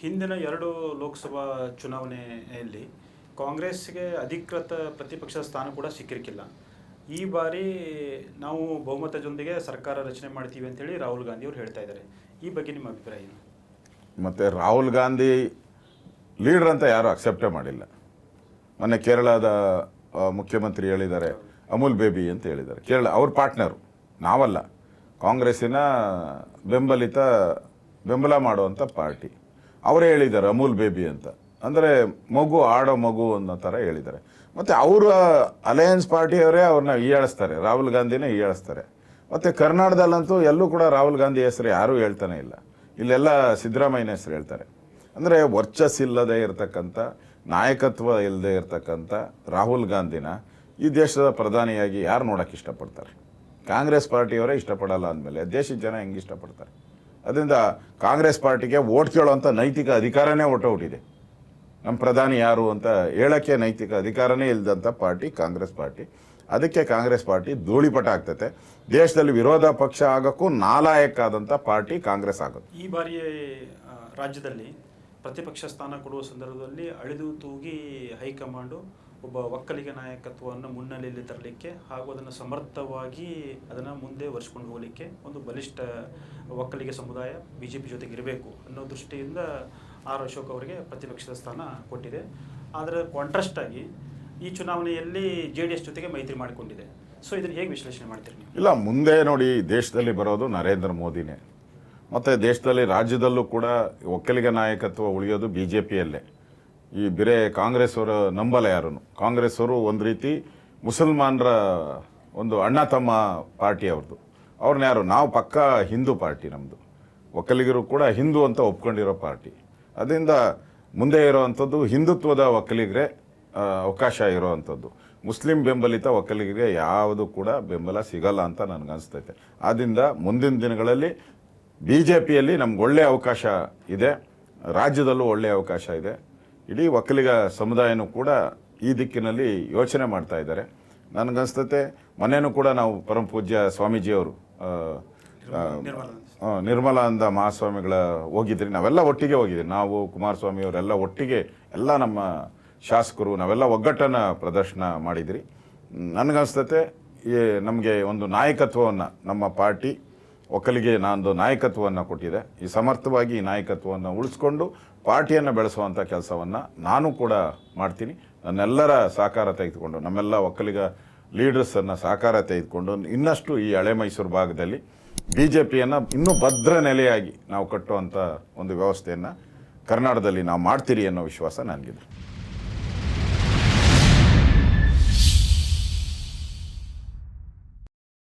ಹಿಂದಿನ ಎರಡು ಲೋಕಸಭಾ ಚುನಾವಣೆಯಲ್ಲಿ ಕಾಂಗ್ರೆಸ್ಗೆ ಅಧಿಕೃತ ಪ್ರತಿಪಕ್ಷ ಸ್ಥಾನ ಕೂಡ ಸಿಕ್ಕಿರಲಿಲ್ಲ ಈ ಬಾರಿ ನಾವು ಬಹುಮತದೊಂದಿಗೆ ಸರ್ಕಾರ ರಚನೆ ಮಾಡ್ತೀವಿ ಅಂತೇಳಿ ರಾಹುಲ್ ಗಾಂಧಿ ಅವರು ಹೇಳ್ತಾ ಇದ್ದಾರೆ. ಈ ಬಗ್ಗೆ ನಿಮ್ಮ ಅಭಿಪ್ರಾಯ ಏನು? ಮತ್ತು ರಾಹುಲ್ ಗಾಂಧಿ ಲೀಡರ್ ಅಂತ ಯಾರೂ ಅಕ್ಸೆಪ್ಟೇ ಮಾಡಿಲ್ಲ. ಮೊನ್ನೆ ಕೇರಳದ ಮುಖ್ಯಮಂತ್ರಿ ಹೇಳಿದ್ದಾರೆ, ಅಮೂಲ್ ಬೇಬಿ ಅಂತ ಹೇಳಿದ್ದಾರೆ. ಕೇರಳ, ಅವ್ರ ಪಾರ್ಟ್ನರು ನಾವಲ್ಲ. ಕಾಂಗ್ರೆಸ್ಸಿನ ಬೆಂಬಲಿತ, ಬೆಂಬಲ ಮಾಡುವಂಥ ಪಾರ್ಟಿ. ಅವರೇ ಹೇಳಿದ್ದಾರೆ, ಅಮೂಲ್ ಬೇಬಿ ಅಂತ. ಅಂದರೆ ಮಗು, ಆಡೋ ಮಗು ಅನ್ನೋ ಥರ ಹೇಳಿದ್ದಾರೆ. ಮತ್ತು ಅವರ ಅಲಯನ್ಸ್ ಪಾರ್ಟಿಯವರೇ ಅವ್ರನ್ನ ಈಯಾಳಿಸ್ತಾರೆ ರಾಹುಲ್ ಗಾಂಧಿನೇ ಈಯಾಳಿಸ್ತಾರೆ ಮತ್ತು ಕರ್ನಾಟಕದಲ್ಲಂತೂ ಎಲ್ಲೂ ಕೂಡ ರಾಹುಲ್ ಗಾಂಧಿ ಹೆಸರು ಯಾರೂ ಹೇಳ್ತಾನೆ ಇಲ್ಲ. ಇಲ್ಲೆಲ್ಲ ಸಿದ್ದರಾಮಯ್ಯನ ಹೆಸರು ಹೇಳ್ತಾರೆ. ಅಂದರೆ ವರ್ಚಸ್ಸಿಲ್ಲದೆ ಇರತಕ್ಕಂಥ, ನಾಯಕತ್ವ ಇಲ್ಲದೆ ಇರತಕ್ಕಂಥ ರಾಹುಲ್ ಗಾಂಧಿನ ಈ ದೇಶದ ಪ್ರಧಾನಿಯಾಗಿ ಯಾರು ನೋಡೋಕ್ಕೆ ಇಷ್ಟಪಡ್ತಾರೆ? ಕಾಂಗ್ರೆಸ್ ಪಾರ್ಟಿಯವರೇ ಇಷ್ಟಪಡಲ್ಲ ಅಂದಮೇಲೆ ದೇಶದ ಜನ ಹೆಂಗೆ ಇಷ್ಟಪಡ್ತಾರೆ? ಅದರಿಂದ ಕಾಂಗ್ರೆಸ್ ಪಾರ್ಟಿಗೆ ಓಟ್ ಕೇಳೋವಂಥ ನೈತಿಕ ಅಧಿಕಾರನೇ ಹೊಟ್ಟೋಗ್ಬಿಟ್ಟಿದೆ ನಮ್ಮ ಪ್ರಧಾನಿ ಯಾರು ಅಂತ ಹೇಳಕ್ಕೆ ನೈತಿಕ ಅಧಿಕಾರನೇ ಇಲ್ಲದಂಥ ಪಾರ್ಟಿ ಕಾಂಗ್ರೆಸ್ ಪಾರ್ಟಿ. ಅದಕ್ಕೆ ಕಾಂಗ್ರೆಸ್ ಪಾರ್ಟಿ ಧೂಳಿಪಟ ಆಗ್ತತೆ. ದೇಶದಲ್ಲಿ ವಿರೋಧ ಪಕ್ಷ ಆಗೋಕ್ಕೂ ನಾಲಾಯಕ್ಕಾದಂಥ ಪಾರ್ಟಿ ಕಾಂಗ್ರೆಸ್ ಆಗುತ್ತೆ ಈ ಬಾರಿ ರಾಜ್ಯದಲ್ಲಿ ಪ್ರತಿಪಕ್ಷ ಸ್ಥಾನ ಕೊಡುವ ಸಂದರ್ಭದಲ್ಲಿ ಅಳಿದು ತೂಗಿ ಹೈಕಮಾಂಡು ಒಬ್ಬ ಒಕ್ಕಲಿಗ ನಾಯಕತ್ವವನ್ನು ಮುನ್ನೆಲೆಯಲ್ಲಿ ತರಲಿಕ್ಕೆ ಹಾಗೂ ಅದನ್ನು ಸಮರ್ಥವಾಗಿ ಅದನ್ನು ಮುಂದೆ ಒರೆಸ್ಕೊಂಡು ಹೋಗಲಿಕ್ಕೆ ಒಂದು ಬಲಿಷ್ಠ ಒಕ್ಕಲಿಗ ಸಮುದಾಯ ಬಿ ಜೆ ಪಿ ಜೊತೆಗೆ ಇರಬೇಕು ಅನ್ನೋ ದೃಷ್ಟಿಯಿಂದ ಆರ್ ಅಶೋಕ್ ಅವರಿಗೆ ಪ್ರತಿಪಕ್ಷದ ಸ್ಥಾನ ಕೊಟ್ಟಿದೆ. ಆದರೆ ಕಾಂಟ್ರಾಸ್ಟ್ ಆಗಿ ಈ ಚುನಾವಣೆಯಲ್ಲಿ ಜೆ ಡಿ ಎಸ್ ಜೊತೆಗೆ ಮೈತ್ರಿ ಮಾಡಿಕೊಂಡಿದೆ. ಸೊ ಇದನ್ನು ಹೇಗೆ ವಿಶ್ಲೇಷಣೆ ಮಾಡ್ತೀರಿ ಇಲ್ಲ, ಮುಂದೆ ನೋಡಿ ದೇಶದಲ್ಲಿ ಬರೋದು ನರೇಂದ್ರ ಮೋದಿನೇ. ಮತ್ತು ದೇಶದಲ್ಲಿ ರಾಜ್ಯದಲ್ಲೂ ಕೂಡ ಒಕ್ಕಲಿಗ ನಾಯಕತ್ವ ಉಳಿಯೋದು ಬಿ ಜೆ ಪಿಯಲ್ಲೇ ಈ ಬೇರೆ ಕಾಂಗ್ರೆಸ್ ಅವರ ನಂಬಲ್ಲ ಯಾರೂ ಕಾಂಗ್ರೆಸ್ ಅವರು ಒಂದು ರೀತಿ ಮುಸಲ್ಮಾನರ ಒಂದು ಅಣ್ಣ ತಮ್ಮ ಪಾರ್ಟಿ ಅವ್ರದ್ದು ಅವ್ರನ್ನ ಯಾರು? ನಾವು ಪಕ್ಕ ಹಿಂದೂ ಪಾರ್ಟಿ ನಮ್ಮದು ಒಕ್ಕಲಿಗರು ಕೂಡ ಹಿಂದೂ ಅಂತ ಒಪ್ಕೊಂಡಿರೋ ಪಾರ್ಟಿ. ಅದರಿಂದ ಮುಂದೆ ಇರೋವಂಥದ್ದು ಹಿಂದುತ್ವದ ಒಕ್ಕಲಿಗರೇ ಅವಕಾಶ ಇರೋವಂಥದ್ದು. ಮುಸ್ಲಿಂ ಬೆಂಬಲಿತ ಒಕ್ಕಲಿಗರಿಗೆ ಯಾವುದು ಕೂಡ ಬೆಂಬಲ ಸಿಗಲ್ಲ ಅಂತ ನನಗನ್ಸ್ತೈತೆ. ಆದ್ದರಿಂದ ಮುಂದಿನ ದಿನಗಳಲ್ಲಿ ಬಿ ಜೆ ಪಿಯಲ್ಲಿ ನಮ್ಗೆ ಒಳ್ಳೆಯ ಅವಕಾಶ ಇದೆ. ರಾಜ್ಯದಲ್ಲೂ ಒಳ್ಳೆಯ ಅವಕಾಶ ಇದೆ. ಇಡೀ ಒಕ್ಕಲಿಗ ಸಮುದಾಯನೂ ಕೂಡ ಈ ದಿಕ್ಕಿನಲ್ಲಿ ಯೋಚನೆ ಮಾಡ್ತಾ ಇದ್ದಾರೆ. ನನಗನ್ಸ್ತತೆ ಮೊನ್ನೆನೂ ಕೂಡ ನಾವು ಪರಮ ಪೂಜ್ಯ ಸ್ವಾಮೀಜಿಯವರು ನಿರ್ಮಲಾನಂದ. ಮಹಾಸ್ವಾಮಿಗಳ ಹೋಗಿದ್ರಿ. ನಾವೆಲ್ಲ ಒಟ್ಟಿಗೆ ಹೋಗಿದ್ದೀವಿ. ನಾವು ಕುಮಾರಸ್ವಾಮಿ ಅವರೆಲ್ಲ ಒಟ್ಟಿಗೆ ಎಲ್ಲ ನಮ್ಮ ಶಾಸಕರು, ನಾವೆಲ್ಲ ಒಗ್ಗಟ್ಟನ್ನು ಪ್ರದರ್ಶನ ಮಾಡಿದ್ರಿ ನನಗನ್ಸ್ತತೆ ನಮಗೆ ಒಂದು ನಾಯಕತ್ವವನ್ನು ನಮ್ಮ ಪಾರ್ಟಿ ಒಕ್ಕಲಿಗೆ ನಾನೊಂದು ನಾಯಕತ್ವವನ್ನು ಕೊಟ್ಟಿದೆ. ಈ ಸಮರ್ಥವಾಗಿ ಈ ನಾಯಕತ್ವವನ್ನು ಉಳಿಸ್ಕೊಂಡು ಪಾರ್ಟಿಯನ್ನು ಬೆಳೆಸುವಂಥ ಕೆಲಸವನ್ನು ನಾನು ಕೂಡ ಮಾಡ್ತೀನಿ. ನನ್ನೆಲ್ಲರ ಸಹಕಾರ ತೆಗೆದುಕೊಂಡು, ನಮ್ಮೆಲ್ಲ ಒಕ್ಕಲಿಗ ಲೀಡರ್ಸನ್ನು ಸಹಕಾರ ತೆಗೆದುಕೊಂಡು, ಇನ್ನಷ್ಟು ಈ ಹಳೆ ಮೈಸೂರು ಭಾಗದಲ್ಲಿ ಬಿ ಜೆ ಪಿಯನ್ನು ಇನ್ನೂ ಭದ್ರ ನೆಲೆಯಾಗಿ ನಾವು ಕಟ್ಟುವಂಥ ಒಂದು ವ್ಯವಸ್ಥೆಯನ್ನು ಕರ್ನಾಟಕದಲ್ಲಿ ನಾವು ಮಾಡ್ತೀರಿ ಅನ್ನೋ ವಿಶ್ವಾಸ ನನಗಿದೆ.